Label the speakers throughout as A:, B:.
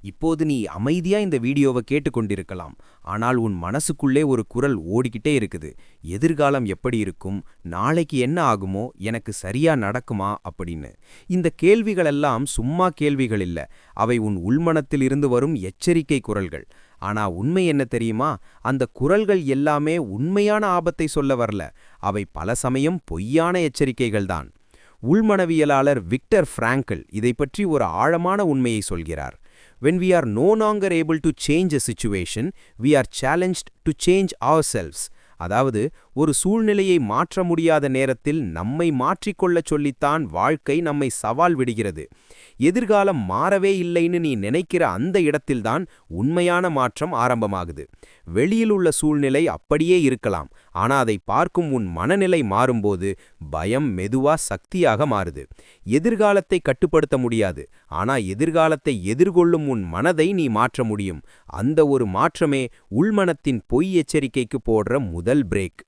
A: இப்போது நீ அமைதியா இந்த வீடியோவை கேட்டுக்கொண்டிருக்கலாம். ஆனால் உன் மனசுக்குள்ளே ஒரு குரல் ஓடிக்கிட்டே இருக்குது. எதிர்காலம் எப்படி இருக்கும்? நாளைக்கு என்ன ஆகுமோ? எனக்கு சரியா நடக்குமா? அப்படின்னு. இந்த கேள்விகளெல்லாம் சும்மா கேள்விகள் இல்ல. அவை உன் உள்மனத்தில் இருந்து வரும் எச்சரிக்கை குரல்கள். ஆனா உண்மை என்ன தெரியுமா? அந்த குரல்கள் எல்லாமே உண்மையான ஆபத்தை சொல்ல வரல. அவை பல சமயம் பொய்யான எச்சரிக்கைகள்தான் உள்மனவியலாளர் விக்டர் பிராங்கல் இதை பற்றி ஒரு ஆழமான உண்மையை சொல்கிறார். when we are no longer able to change a situation, we are challenged to change ourselves. அதாவது ஒரு சூழ்நிலையை மாற்ற முடியாத நேரத்தில் நம்மை மாற்றிக்கொள்ளச் சொல்லித்தான் வாழ்க்கை நம்மை சவால் விடுகிறது. எதிர்காலம் மாறவே இல்லைன்னு நீ நினைக்கிற அந்த இடத்தில்தான் உண்மையான மாற்றம் ஆரம்பமாகுது. வெளியில் உள்ள சூழ்நிலை அப்படியே இருக்கலாம் ஆனா அதை பார்க்கும் உன் மனநிலை மாறும்போது பயம் மெதுவா சக்தியாக மாறுது. எதிர்காலத்தை கட்டுப்படுத்த முடியாது ஆனா எதிர்காலத்தை எதிர்கொள்ளும் உன் மனதை நீ மாற்ற முடியும். அந்த ஒரு மாற்றமே உள்மனத்தின் பொய் எச்சரிக்கைக்கு போடுற முதல் பிரேக்.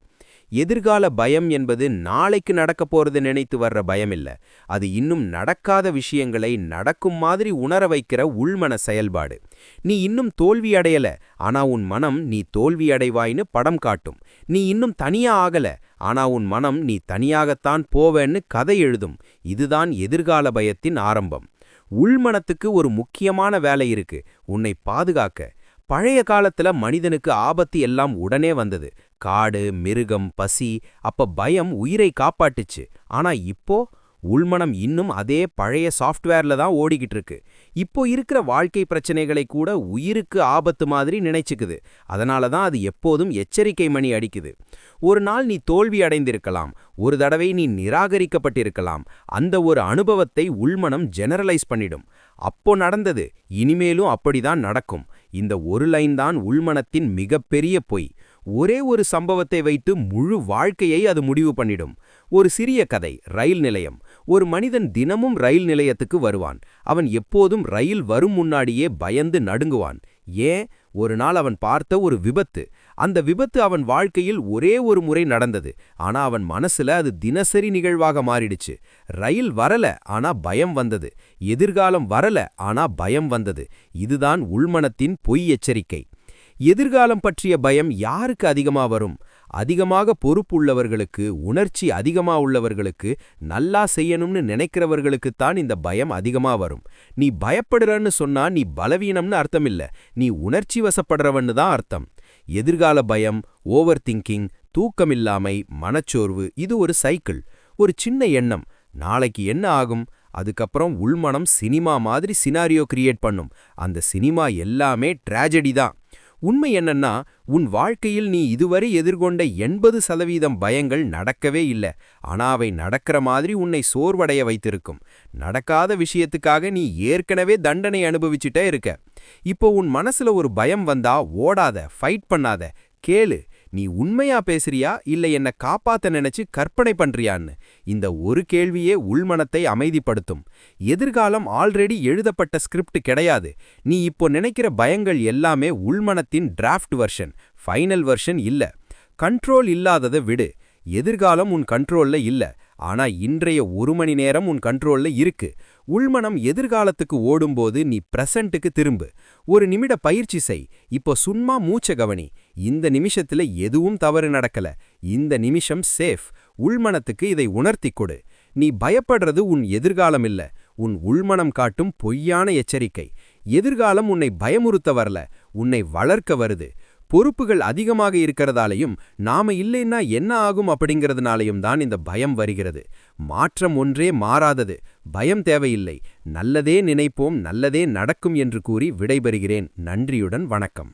A: எதிர்கால பயம் என்பது நாளைக்கு நடக்க போறது நினைத்து வர்ற பயம் இல்ல அது இன்னும் நடக்காத விஷயங்களை நடக்கும் மாதிரி உணர வைக்கிற உள்மன செயல்பாடு. நீ இன்னும் தோல்வி அடையல ஆனா உன் மனம் நீ தோல்வி அடைவாய்னு படம் காட்டும். நீ இன்னும் தனியா ஆகல ஆனா உன் மனம் நீ தனியாகத்தான் போவேன்னு கதை எழுதும். இதுதான் எதிர்கால பயத்தின் ஆரம்பம். உள்மனத்துக்கு ஒரு முக்கியமான வேலை இருக்கு. உன்னை பாதுகாக்க பழைய காலத்துல மனிதனுக்கு ஆபத்து எல்லாம் உடனே வந்தது. காடு மிருகம் பசி அப்ப பயம் உயிரை காப்பாட்டுச்சு. ஆனா இப்போ உள்மனம் இன்னும் அதே பழைய சாஃப்ட்வேர்ல தான் ஓடிக்கிட்டு இருக்கு இப்போ இருக்கிற வாழ்க்கை பிரச்சனைகளை கூட உயிருக்கு ஆபத்து மாதிரி நினைச்சுக்குது. அதனால தான் அது எப்போதும் எச்சரிக்கை மணி அடிக்குது. ஒரு நாள் நீ தோல்வி அடைந்திருக்கலாம். ஒரு தடவை நீ நிராகரிக்கப்பட்டிருக்கலாம். அந்த ஒரு அனுபவத்தை உள்மனம் ஜெனரலைஸ் பண்ணிடும். அப்போ நடந்தது இனிமேலும் அப்படிதான் நடக்கும். இந்த ஒரு லைன் தான் உள்மனத்தின் மிகப்பெரிய பொய். ஒரே ஒரு சம்பவத்தை வைத்து முழு வாழ்க்கையை அது முடிவு பண்ணிடும். ஒரு சிறிய கதை ரயில் நிலையம். ஒரு மனிதன் தினமும் ரயில் நிலையத்துக்கு வருவான். அவன் எப்போதும் ரயில் வரும் முன்னாடியே பயந்து நடுங்குவான். ஏன்? ஒரு நாள் அவன் பார்த்த ஒரு விபத்து. அந்த விபத்து அவன் வாழ்க்கையில் ஒரே ஒரு முறை நடந்தது. ஆனா அவன் மனசுல அது தினசரி நிகழ்வாக மாறிடுச்சு. ரயில் வரல ஆனா பயம் வந்தது. எதிர்காலம் வரல ஆனா பயம் வந்தது. இதுதான் உள்மனத்தின் பொய் எச்சரிக்கை. எதிர்காலம் பற்றிய பயம் யாருக்கு அதிகமா வரும்? அதிகமாக பொறுப்புள்ளவர்களுக்கு உணர்ச்சி அதிகமா உள்ளவர்களுக்கு நல்லா செய்யணும்னு நினைக்கிறவர்களுக்குத்தான் இந்த பயம் அதிகமா வரும். நீ பயப்படுறன்னு சொன்னா நீ பலவீனம்னு அர்த்தமில்ல. நீ உணர்ச்சி வசப்படுறவன்னு தான் அர்த்தம். எதிர்கால பயம் ஓவர் திங்கிங் தூக்கமில்லாமை மனச்சோர்வு இது ஒரு சைக்கிள் ஒரு சின்ன எண்ணம். நாளைக்கு என்ன ஆகும்? அதுக்கப்புறம் உள்மனம் சினிமா மாதிரி சினாரியோ கிரியேட் பண்ணும். அந்த சினிமா எல்லாமே ட்ராஜடி தான். உண்மை என்னன்னா உன் வாழ்க்கையில் நீ இதுவரை எதிர்கொண்ட எண்பது சதவீதம் பயங்கள் நடக்கவே இல்லை. ஆனா அவை நடக்கிற மாதிரி உன்னை சோர்வடைய வைத்திருக்கும். நடக்காத விஷயத்துக்காக நீ ஏற்கனவே தண்டனை அனுபவிச்சுட்டே இருக்க. இப்போ உன் மனசுல ஒரு பயம் வந்தா ஓடாத ஃபைட் பண்ணாத கேளு. நீ உண்மையா பேசுறியா இல்ல என்ன காப்பாத்த நினைச்சு கற்பனை பண்றியான்னு? இந்த ஒரு கேள்வியே உள்மனத்தை அமைதிப்படுத்தும். எதிர்காலம் ஆல்ரெடி எழுதப்பட்ட ஸ்கிரிப்ட் கிடையாது. நீ இப்போ நினைக்கிற பயங்கள் எல்லாமே உள்மனத்தின் டிராஃப்ட் வெர்ஷன் ஃபைனல் வெர்ஷன் இல்ல. கண்ட்ரோல் இல்லாததை விடு. எதிர்காலம் உன் கண்ட்ரோல்ல இல்லை. ஆனா இன்றைய ஒரு மணி நேரம் உன் கண்ட்ரோல்ல இருக்கு. உள்மனம் எதிர்காலத்துக்கு ஓடும்போது நீ பிரசன்ட்டுக்கு திரும்பு. ஒரு நிமிட பயிற்சி செய். இப்போ சும்மா மூச்ச கவனி. இந்த நிமிஷத்துல எதுவும் தவறு நடக்கல. இந்த நிமிஷம் சேஃப் உள்மனத்துக்கு இதை உணர்த்தி கொடு. நீ பயப்படுறது உன் எதிர்காலம் இல்ல. உன் உள்மனம் காட்டும் பொய்யான எச்சரிக்கை. எதிர்காலம் உன்னை பயமுறுத்த வரல. உன்னை வளர்க்க வருது. பொறுப்புகள் அதிகமாக இருக்கிறதாலையும் நாம இல்லைன்னா என்ன ஆகும் அப்படிங்கிறதுனாலையும் தான் இந்த பயம் வருகிறது. மாற்றம் ஒன்றே மாறாதது. பயம் தேவையில்லை. நல்லதே நினைப்போம் நல்லதே நடக்கும் என்று கூறி விடைபெறுகிறேன். நன்றியுடன் வணக்கம்.